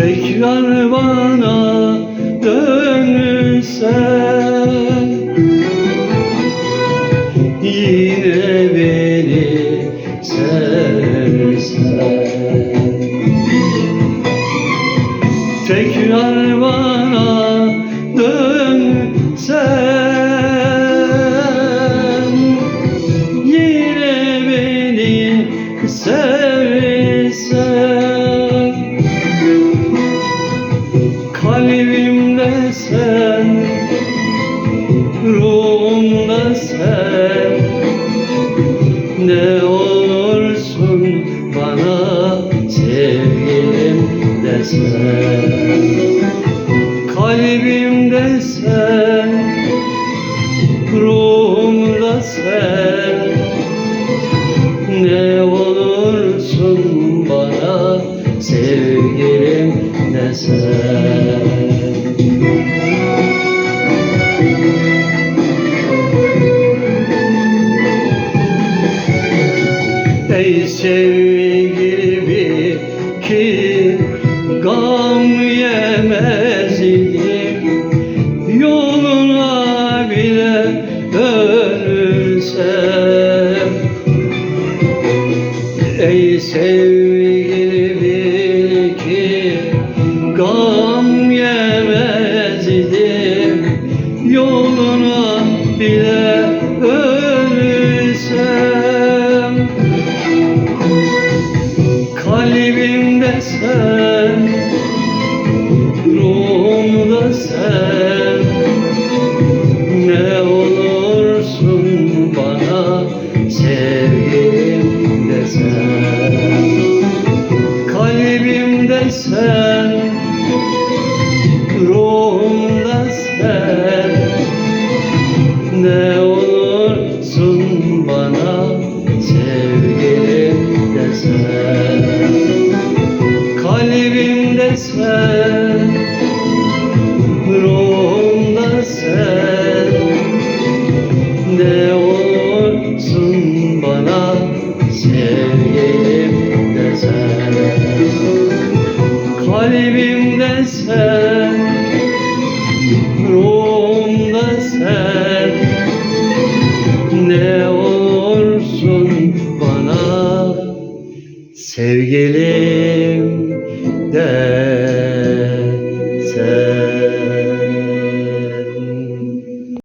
Tekrar bana dönsen Yine beni sevsen Tekrar bana dönsen Yine beni sevsen Kalbimde sen, ruhumda sen. Ne olursun bana sevgilim desen. Kalbimde sen, ruhumda sen. Ne olursun bana sevgilim desen Ey sevgili ki gam yemez Yoluna bile dönülsem. Ey sevgili bil ki gam yemez Yoluna bile sen, ruhumda sen. Ne olursun bana sevgilim desen. Kalbimde sen, ruhumda sen. Ne olursun bana sevgilim Sen, ruhumda sen. Ne olursun bana sevgilim desen. Kalbimde sen, ruhumda sen. Ne olursun bana sevgilim de